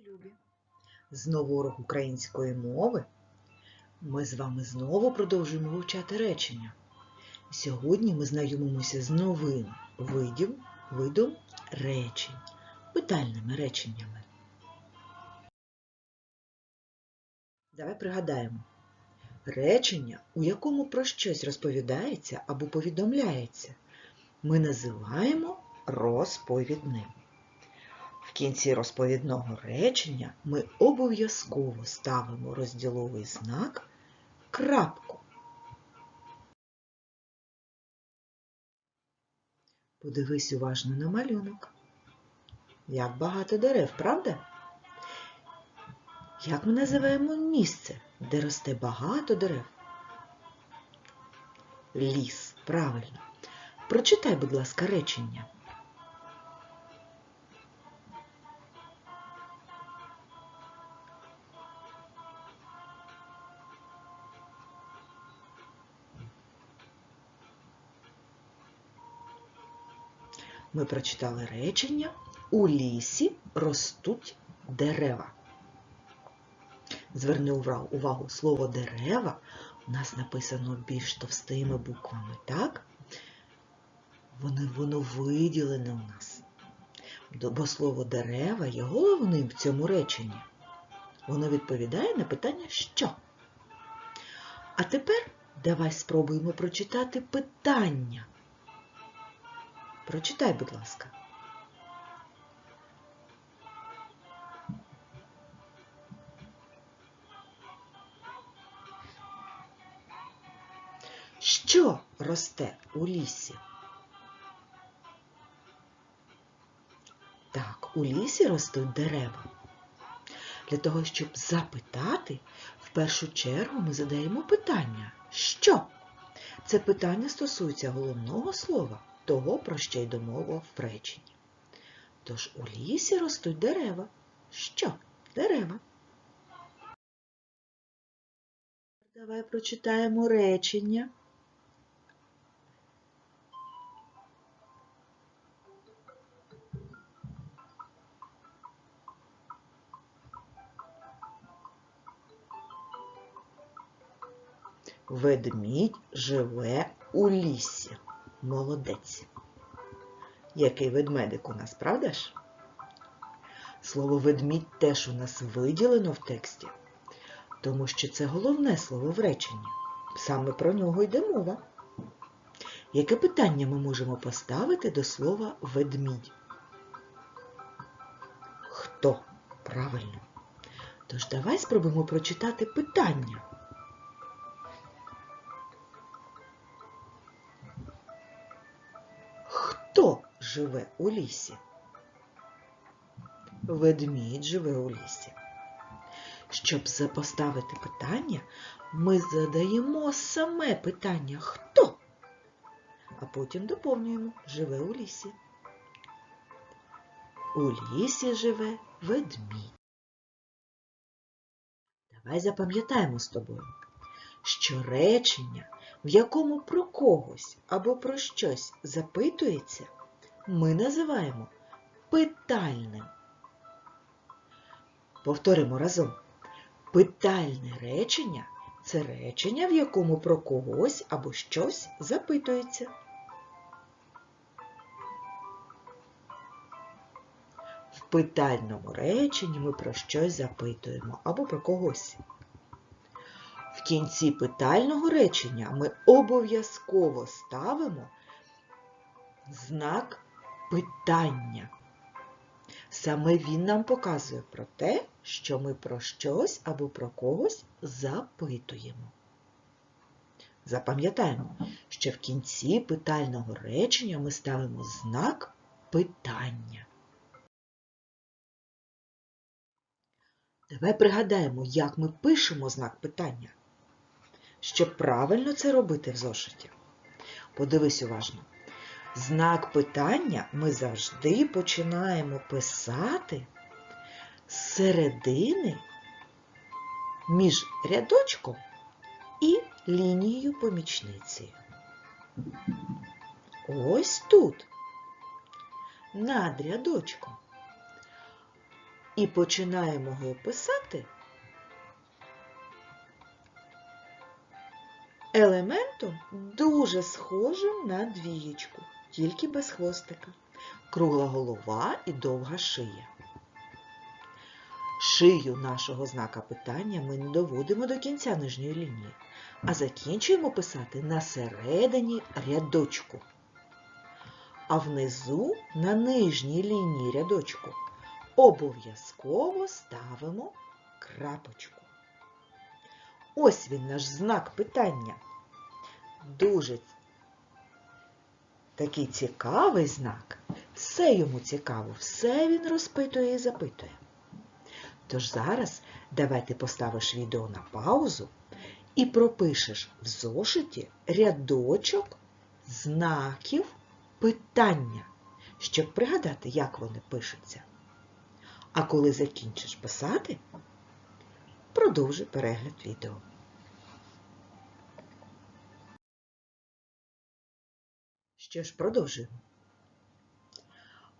Любі! Знову урок української мови. Ми з вами знову продовжуємо вивчати речення. Сьогодні ми знайомимося з новим видом, видом речень, питальними реченнями. Давай пригадаємо. Речення, у якому про щось розповідається або повідомляється, ми називаємо розповідним. В кінці розповідного речення ми обов'язково ставимо розділовий знак крапку. Подивись уважно на малюнок. Як багато дерев, правда? Як ми називаємо місце, де росте багато дерев? Ліс, правильно. Прочитай, будь ласка, речення. Ми прочитали речення У лісі ростуть дерева. Зверни увагу, слово дерева у нас написано більш товстими буквами, так? Воно, воно виділене у нас. Бо слово дерева є головним в цьому реченні. Воно відповідає на питання що. А тепер давай спробуємо прочитати питання. Прочитай, будь ласка. Що росте у лісі? Так, у лісі ростуть дерева. Для того, щоб запитати, в першу чергу ми задаємо питання що? Це питання стосується головного слова того, про що йде мова в реченні. Тож у лісі ростуть дерева. Що? Дерева. Давай прочитаємо речення. Ведмідь живе у лісі. Молодець. Який ведмедик у нас, правда ж? Слово ведмідь теж у нас виділено в тексті, тому що це головне слово в реченні. Саме про нього йде мова. Яке питання ми можемо поставити до слова ведмідь? Хто? Правильно. Тож давай спробуємо прочитати питання. Живе у лісі? Ведмідь живе у лісі. Щоб запоставити питання, ми задаємо саме питання хто? А потім доповнюємо живе у лісі. У лісі живе ведмідь. Давай запам'ятаємо з тобою, що речення в якому про когось або про щось запитується, ми називаємо питальним. Повторимо разом. Питальне речення це речення, в якому про когось або щось запитується. В питальному реченні ми про щось запитуємо або про когось. В кінці питального речення ми обов'язково ставимо знак питання. Саме він нам показує про те, що ми про щось або про когось запитуємо. Запам'ятаємо, що в кінці питального речення ми ставимо знак питання. Давай пригадаємо, як ми пишемо знак питання. Щоб правильно це робити в зошиті. Подивись уважно. Знак питання ми завжди починаємо писати з середини між рядочком і лінією помічниці. Ось тут, над рядочком. і починаємо його писати елементом дуже схожим на двієчку, тільки без хвостика. Кругла голова і довга шия. Шию нашого знака питання ми не доводимо до кінця нижньої лінії, а закінчуємо писати на середині рядочку. А внизу на нижній лінії рядочку обов'язково ставимо крапочку. Ось він наш знак питання. Дуже такий цікавий знак. Все йому цікаво, все він розпитує і запитує. Тож зараз давай ти поставиш відео на паузу і пропишеш в зошиті рядочок знаків питання, щоб пригадати, як вони пишуться. А коли закінчиш писати, продовжуй перегляд відео. Що ж, продовжуємо.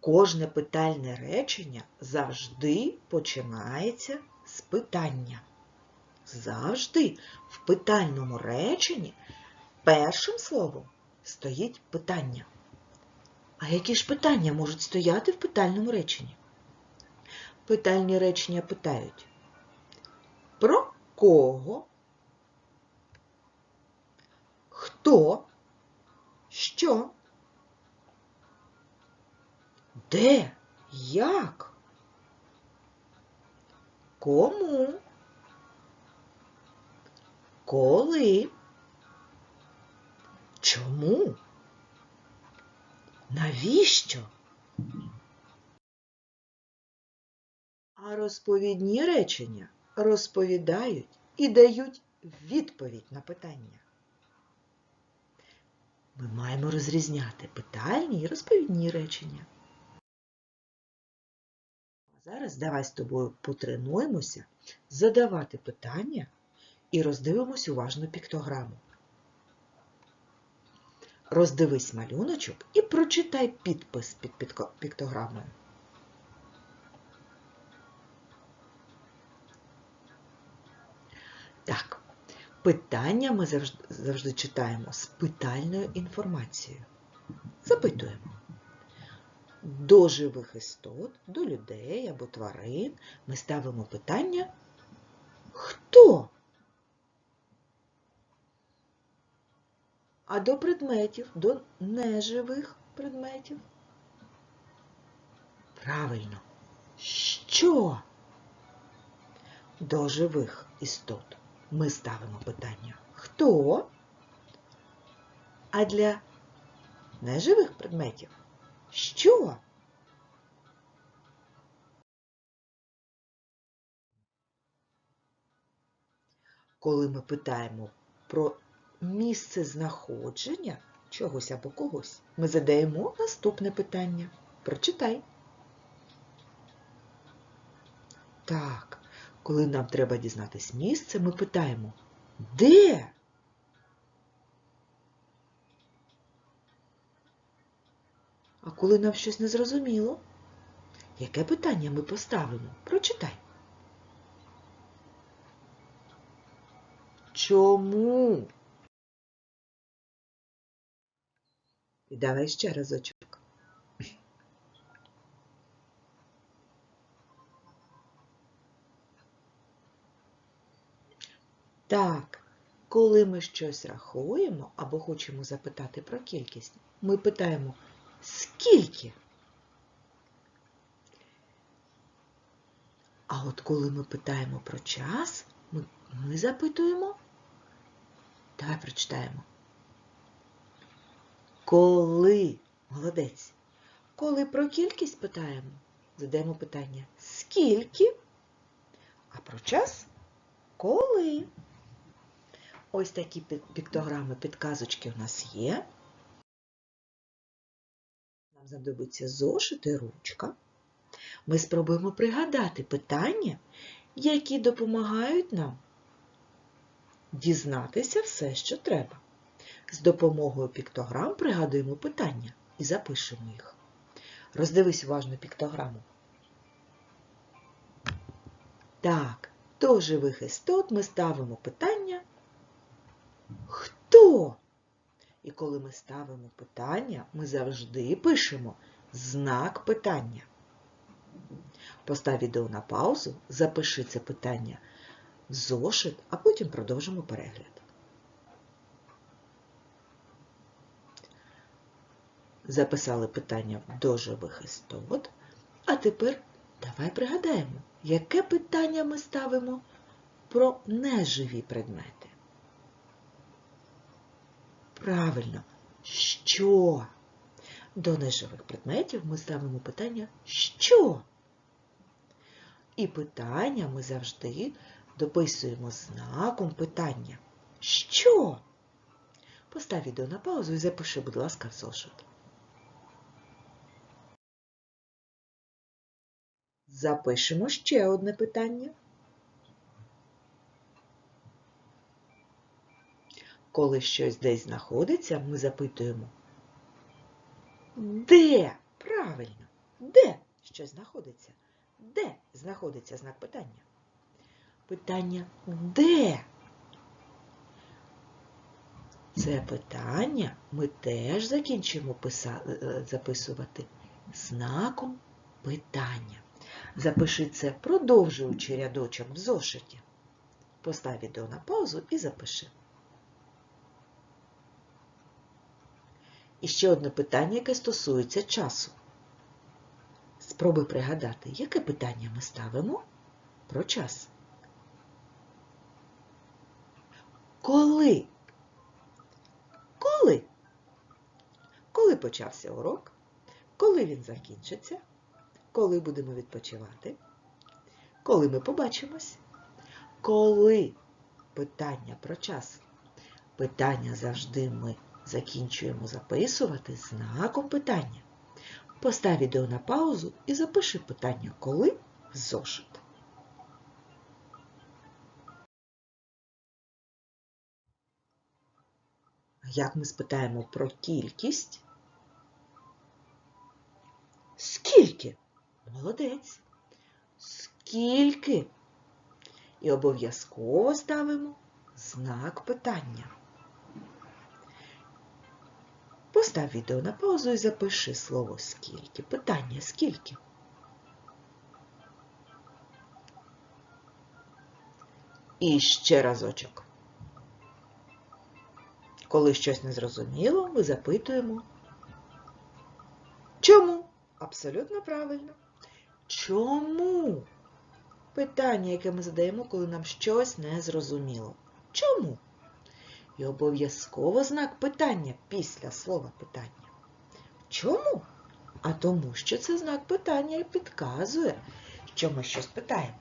Кожне питальне речення завжди починається з питання. Завжди в питальному реченні першим словом стоїть питання. А які ж питання можуть стояти в питальному реченні? Питальні речення питають про кого, хто, що, де, як, кому, коли, чому, навіщо? А розповідні речення розповідають і дають відповідь на питання. Ми маємо розрізняти питальні і розповідні речення. Зараз давай з тобою потренуємося задавати питання і роздивимось уважно піктограму. Роздивись малюночок і прочитай підпис під піктограмою. Так, питання ми завжди, завжди читаємо з питальною інформацією. Запитуємо. До живих істот, до людей або тварин ми ставимо питання Хто? А до предметів, до неживих предметів? Правильно. Що? До живих істот ми ставимо питання хто? А для неживих предметів що? Коли ми питаємо про місце знаходження чогось або когось, ми задаємо наступне питання. Прочитай. Так, коли нам треба дізнатись місце, ми питаємо де? А коли нам щось не зрозуміло, яке питання ми поставимо? Прочитай. Чому? І давай ще разочок. Так, коли ми щось рахуємо або хочемо запитати про кількість, ми питаємо скільки? А от коли ми питаємо про час, ми, ми запитуємо. Давай прочитаємо. Коли? Молодець. Коли про кількість питаємо, задаємо питання скільки? А про час коли? Ось такі пі- піктограми, підказочки у нас є. Знадобиться зошит і ручка. Ми спробуємо пригадати питання, які допомагають нам дізнатися все, що треба. З допомогою піктограм пригадуємо питання і запишемо їх. Роздивись уважно піктограму. Так, до живих істот ми ставимо питання Хто? І коли ми ставимо питання, ми завжди пишемо знак питання. Постав відео на паузу, запиши це питання в зошит, а потім продовжимо перегляд. Записали питання до живих істот. А тепер давай пригадаємо, яке питання ми ставимо про неживі предмети. Правильно, що? До неживих предметів ми ставимо питання що? І питання ми завжди дописуємо знаком питання. Що? Постав відео на паузу і запиши, будь ласка, в зошит. Запишемо ще одне питання. Коли щось десь знаходиться, ми запитуємо Де? Правильно, де щось знаходиться? Де знаходиться знак питання? Питання де? Це питання ми теж закінчимо писа... е, записувати знаком питання. Запиши це, продовжуючи рядочок в зошиті. Постав відео на паузу і запиши. І ще одне питання, яке стосується часу. Спробуй пригадати, яке питання ми ставимо про час. Коли? Коли? Коли почався урок? Коли він закінчиться? Коли будемо відпочивати? Коли ми побачимось? Коли? Питання про час. Питання завжди ми закінчуємо записувати знаком питання. Постав відео на паузу і запиши питання коли в зошит. Як ми спитаємо про кількість? Скільки? Молодець. Скільки? І обов'язково ставимо знак питання. Постав відео на паузу і запиши слово скільки. Питання скільки? І ще разочок. Коли щось незрозуміло, ми запитуємо. Чому? Абсолютно правильно. Чому? Питання, яке ми задаємо, коли нам щось не зрозуміло. Чому? І обов'язково знак питання після слова питання. Чому? А тому, що це знак питання підказує, що ми щось питаємо.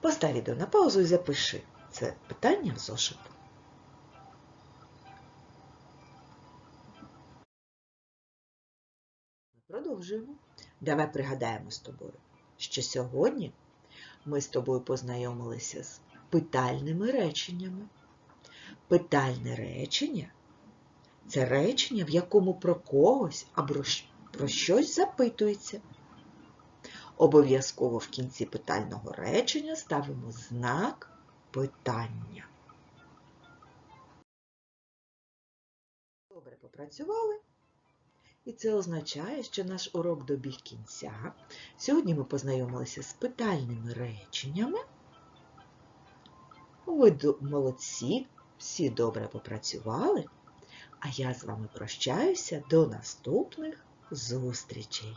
Постав відео на паузу і запиши це питання в зошит. Продовжуємо. Давай пригадаємо з тобою, що сьогодні ми з тобою познайомилися з питальними реченнями. Питальне речення це речення, в якому про когось або про щось запитується. Обов'язково в кінці питального речення ставимо знак питання. Добре попрацювали. І це означає, що наш урок добіг кінця. Сьогодні ми познайомилися з питальними реченнями. Ви молодці, всі добре попрацювали, а я з вами прощаюся до наступних зустрічей.